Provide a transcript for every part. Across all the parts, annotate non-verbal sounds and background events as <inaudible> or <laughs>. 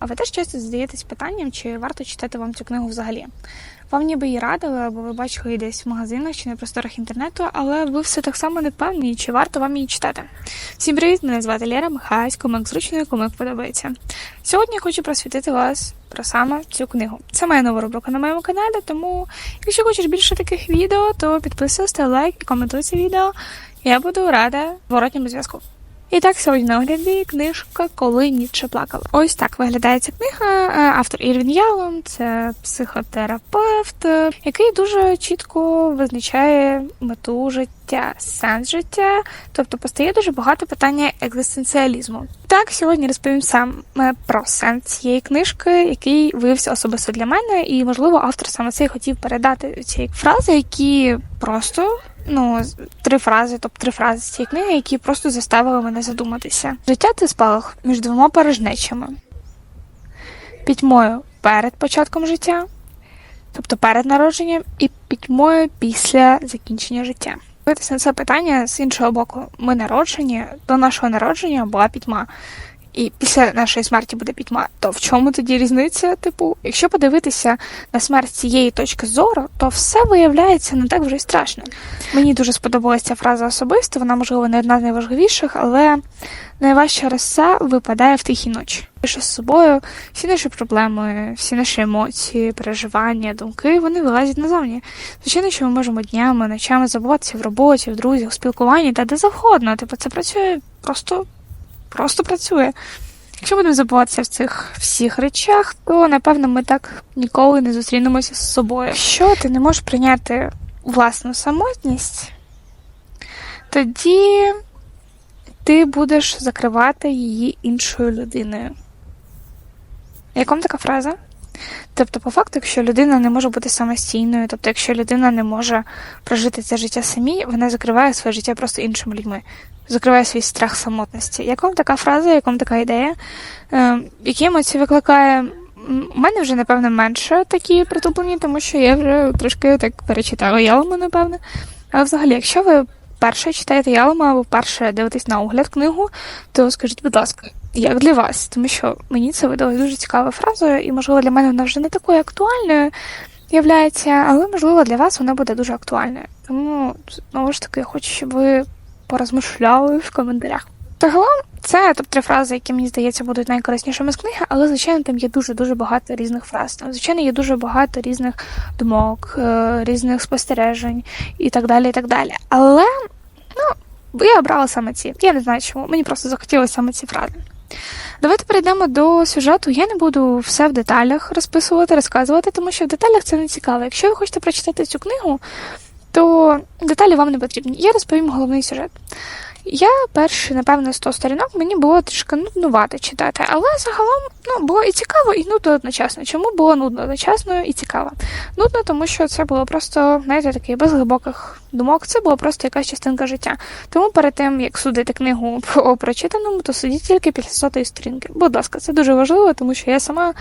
А ви теж часто задаєтесь питанням, чи варто читати вам цю книгу взагалі? Вам ніби її радили, або ви бачили її десь в магазинах чи на просторах інтернету, але ви все так само не впевнені, чи варто вам її читати. Всім привіт! Мене звати Лера Михайсь, комик зручно, комик подобається. Сьогодні я хочу просвітити вас про саме цю книгу. Це моя нова рубрика на моєму каналі, тому якщо хочеш більше таких відео, то підписуйся, лайк і коментуй це відео. Я буду рада зворотньому зв'язку. І так сьогодні на огляді книжка Коли Ніцше плакала. Ось так виглядає ця книга. Е, Автор Ірвін Ялом, це психотерапевт, е, який дуже чітко визначає мету життя, сенс життя, тобто постає дуже багато питання екзистенціалізму. Так, сьогодні розповім саме про сенс цієї книжки, який виявився особисто для мене, і можливо автор саме це хотів передати ці фрази, які просто ну, три фрази, тобто три фрази з цієї книги, які просто заставили мене задуматися. Життя це спалах між двома порожнечами. Пітьмою перед початком життя, тобто перед народженням, і пітьмою після закінчення життя. Дивитися на це питання з іншого боку. Ми народжені, до нашого народження була пітьма. І після нашої смерті буде пітьма. То в чому тоді різниця? Типу, якщо подивитися на смерть цієї точки зору, то все виявляється не так вже й страшно. Мені дуже сподобалася ця фраза особисто, вона, можливо, не одна з найважливіших, але найважча роса випадає в тихій ночі. Що з собою всі наші проблеми, всі наші емоції, переживання, думки, вони вилазять назовні. Звичайно, що ми можемо днями, ночами забуватися в роботі, в друзях, в спілкуванні та де завгодно. Типу, це працює просто просто працює. Якщо будемо забуватися в цих всіх речах, то напевно ми так ніколи не зустрінемося з собою. Якщо ти не можеш прийняти власну самотність, тоді ти будеш закривати її іншою людиною. Як вам така фраза? Тобто, по факту, якщо людина не може бути самостійною, тобто, якщо людина не може прожити це життя самі, вона закриває своє життя просто іншими людьми, закриває свій страх самотності. Як вам така фраза, як вам така ідея? Е, які емоції викликає? У мене вже, напевно, менше такі притуплені, тому що я вже трошки так перечитала Ялому, напевно. Але взагалі, якщо ви перше читаєте Ялома або вперше дивитесь на огляд книгу, то скажіть, будь ласка, як для вас? Тому що мені це видалось дуже цікавою фразою, і, можливо, для мене вона вже не такою актуальною являється, але, можливо, для вас вона буде дуже актуальною. Тому, знову ж таки, я хочу, щоб ви порозмишляли в коментарях. Загалом, це топ-3 фрази, які мені здається будуть найкориснішими з книги, але, звичайно, там є дуже-дуже багато різних фраз. Там, звичайно, є дуже багато різних думок, е, різних спостережень і так далі. і так далі. Але, ну, я обрала саме ці. Я не знаю чому. Мені просто захотілося саме ці фрази. Давайте перейдемо до сюжету. Я не буду все в деталях розписувати, розказувати, тому що в деталях це не цікаво. Якщо ви хочете прочитати цю книгу, то деталі вам не потрібні. Я розповім головний сюжет. Я перші, напевно, 100 сторінок мені було трішки нуднувати читати, але загалом ну, було і цікаво, і нудно одночасно. Чому було нудно одночасно і цікаво? Нудно, тому що це було просто, знаєте, такий без глибоких думок, це була просто якась частинка життя. Тому перед тим, як судити книгу по прочитаному, то судіть тільки після сотої сторінки. Будь ласка, це дуже важливо, тому що я сама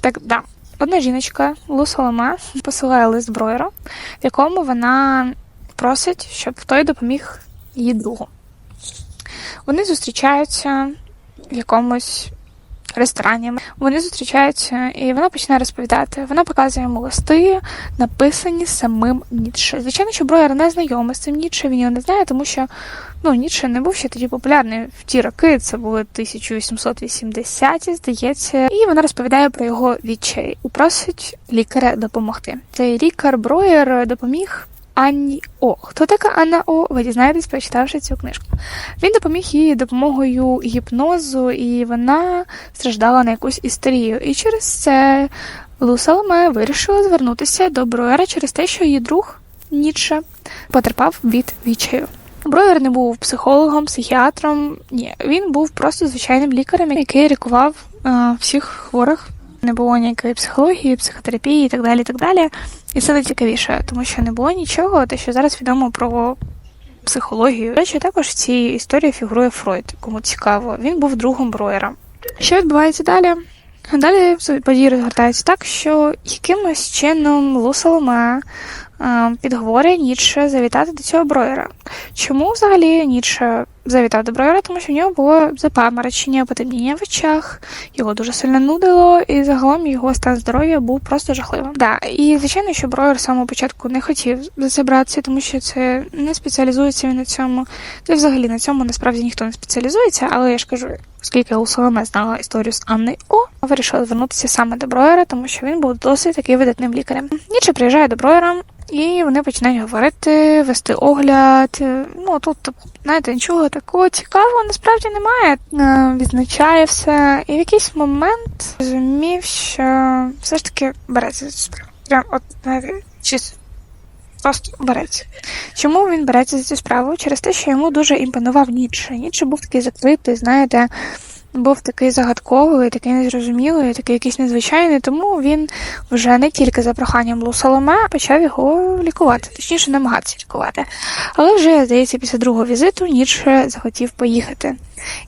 так, да. Одна жіночка, Лу Солома, посилає лист Бройера, в якому вона просить, щоб той допоміг її другу. Вони зустрічаються в якомусь ресторані. Вони зустрічаються, і вона починає розповідати. Вона показує йому листи, написані самим Ніцше. Звичайно, що Броєр не знайомий з цим Ніцше, він його не знає, тому що ну, Ніцше не був ще тоді популярний в ті роки. Це були 1880-ті, здається. І вона розповідає про його відчай і просить лікаря допомогти. Цей лікар Броєр допоміг. Анні О. Хто така Анна О? Ви дізнаєтесь, прочитавши цю книжку. Він допоміг їй допомогою гіпнозу, і вона страждала на якусь істерію. І через це Лу Саломе вирішила звернутися до Броєра через те, що її друг Ніцше потерпав від відчаю. Броєр не був психологом, психіатром. Ні, він був просто звичайним лікарем, який лікував е, всіх хворих. Не було ніякої психології, психотерапії і так далі. І так далі. І це найцікавіше, тому що не було нічого, те, що зараз відомо про психологію. До речі, також в цій історії фігурує Фройд, кому цікаво. Він був другом Броєра. Що відбувається далі? Далі події розгортаються так, що якимось чином Лу Соломе е, підговорює Ніцше завітати до цього Броєра. Чому взагалі Ніцше завітав до Броєра? Тому що в нього було запаморочення, потемніння в очах, його дуже сильно нудило, і загалом його стан здоров'я був просто жахливим. Да, і звичайно, що Броєр з самого початку не хотів за це братися, тому що це не спеціалізується він на цьому. Й взагалі на цьому насправді ніхто не спеціалізується, але я ж кажу, оскільки у Соломе знала історію з Анною О, вирішила звернутися саме до Броєра, тому що він був досить таки видатним лікарем. Ніче приїжджає до Броєра, і вони починають говорити, вести огляд. Е, Ну тут, знаєте, нічого такого цікавого насправді немає. Е, Відзначає все. І в якийсь момент зрозумів, що все ж таки береться за цю справу. Прям от знаєте, чисто. Просто береться. Чому він береться за цю справу? Через те, що йому дуже імпонував Ніцше. Ніцше був такий закритий, знаєте, був такий загадковий, такий незрозумілий, такий якийсь незвичайний, тому він вже не тільки за проханням Лу Соломе почав його лікувати, точніше намагатися лікувати. Але вже, здається, після другого візиту Ніцше захотів поїхати.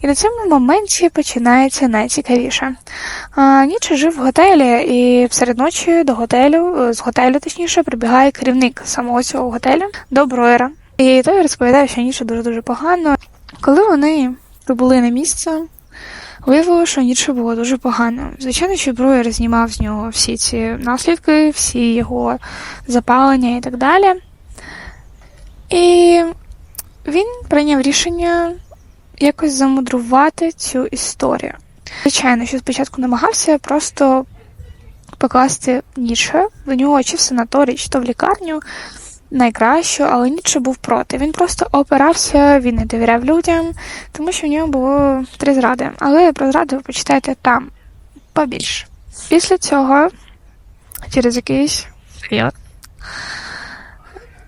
І на цьому моменті починається найцікавіше. А, Ніцше жив в готелі, і серед ночі до готелю, е, з готелю точніше, прибігає керівник самого цього готелю до Броєра. І той розповідає, що Ніцше дуже-дуже погано. Коли вони прибули на місце, Виявилося, що Ніцше було дуже погано. Звичайно, що Бруєр знімав з нього всі ці наслідки, всі його запалення і так далі. І він прийняв рішення якось замудрувати цю історію. Звичайно, що спочатку намагався просто покласти Ніцше, до нього чи в санаторій, чи то в лікарню, найкращу, але Ніцше був проти. Він просто опирався, він не довіряв людям, тому що в нього було три зради. Але про зради ви почитаєте там побільше. Після цього, через якийсь період,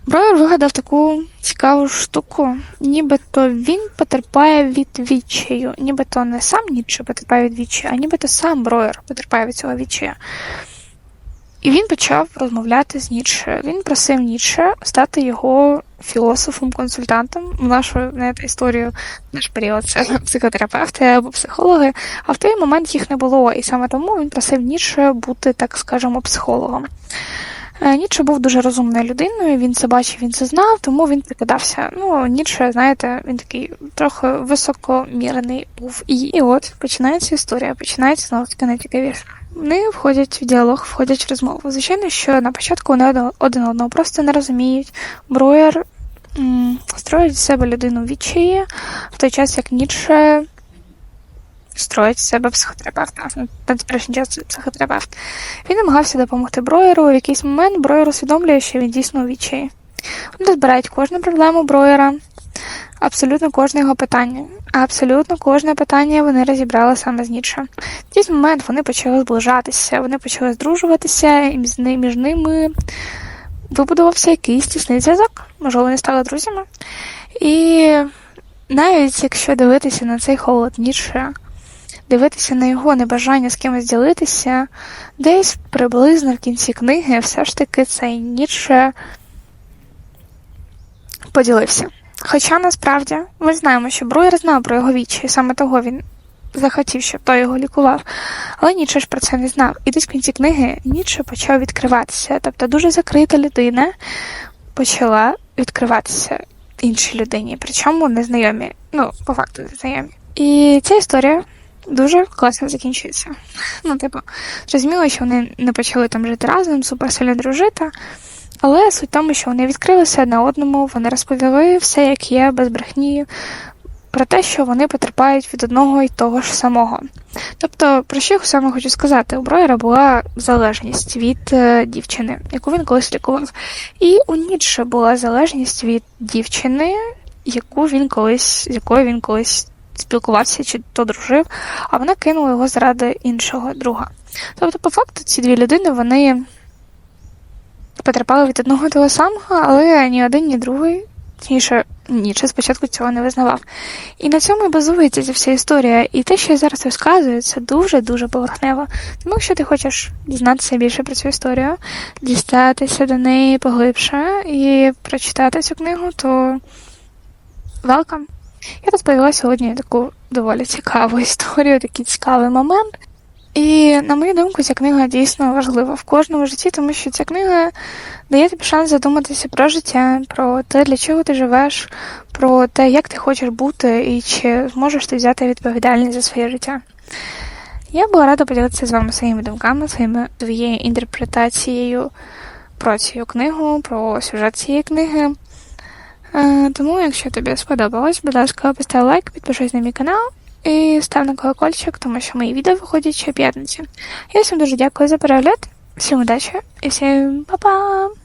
Броєр вигадав таку цікаву штуку, нібито він потерпає від відчаю. Нібито не сам Ніцше потерпає від відчаю, а нібито сам Броєр потерпає від цього відчаю. І він почав розмовляти з Ніцше. Він просив Ніцше стати його філософом-консультантом. В нашу знаєте, історію, наш період це <laughs> психотерапевти або психологи, а в той момент їх не було. І саме тому він просив Ніцше бути, так скажемо, психологом. Е, Ніцше був дуже розумною людиною, він це бачив, він це знав, тому він прикидався. Ну, Ніцше, знаєте, він такий трохи високомірний був. І, і от починається історія, починається знову таки найцікавіше. Вони входять в діалог, входять в розмову. Звичайно, що на початку вони один одного просто не розуміють. Бруєр м, строїть з себе людину відчаї, в той час як Ніцше строїть з себе психотерапевта. На теперішній час психотерапевт. Він намагався допомогти Броєру. В якийсь момент Броєр усвідомлює, що він дійсно у відчаї. Вони збирають кожну проблему Броєра, абсолютно кожне його питання. Абсолютно кожне питання вони розібрали саме з Ніцше. В якийсь момент вони почали зближатися, вони почали здружуватися, і між ними вибудувався якийсь тісний зв'язок. Можливо, вони стали друзями. І навіть якщо дивитися на цей холод Ніцше, дивитися на його небажання з кимось ділитися, десь приблизно в кінці книги все ж таки цей Ніцше поділився. Хоча насправді ми знаємо, що Бруєр знав про його вічі, і саме того він захотів, щоб той його лікував. Але Ніцше ж про це не знав. І десь в кінці книги Ніцше почав відкриватися. Тобто дуже закрита людина почала відкриватися іншій людині, причому незнайомі, ну, по факту незнайомі. І ця історія дуже класно закінчується. Ну, типу, зрозуміло, що вони не почали там жити разом, суперсильно дружити. Але суть в тому, що вони відкрилися одне одному, вони розповіли все, як є, без брехні, про те, що вони потерпають від одного і того ж самого. Тобто, про що я саме хочу сказати, у Броєра була залежність від е, дівчини, яку він колись лікував. І у Ніцше була залежність від дівчини, яку він колись, з якою він колись спілкувався чи то дружив, а вона кинула його заради іншого друга. Тобто, по факту, ці дві людини вони потерпали від одного того самого, але ні один, ні другий, точніше, Ніче спочатку цього не визнавав. І на цьому і базується ця вся історія. І те, що я зараз розказую, це дуже-дуже поверхнево. Тому якщо ти хочеш дізнатися більше про цю історію, дістатися до неї поглибше і прочитати цю книгу, то welcome. Я розповіла сьогодні таку доволі цікаву <laughs> історію, такий цікавий момент. І, на мою думку, ця книга дійсно важлива в кожному житті, тому що ця книга дає тобі шанс задуматися про життя, про те, для чого ти живеш, про те, як ти хочеш бути, і чи зможеш ти взяти відповідальність за своє життя. Я була рада поділитися з вами своїми думками, своїми своєю інтерпретацією про цю книгу, про сюжет цієї книги. Е, Тому, якщо тобі сподобалось, будь ласка, постав лайк, підпишись на мій канал і став на колокольчик, тому що мої відео виходять щоп'ятниці. Я всім дуже дякую за перегляд, всім удачі і всім па-па!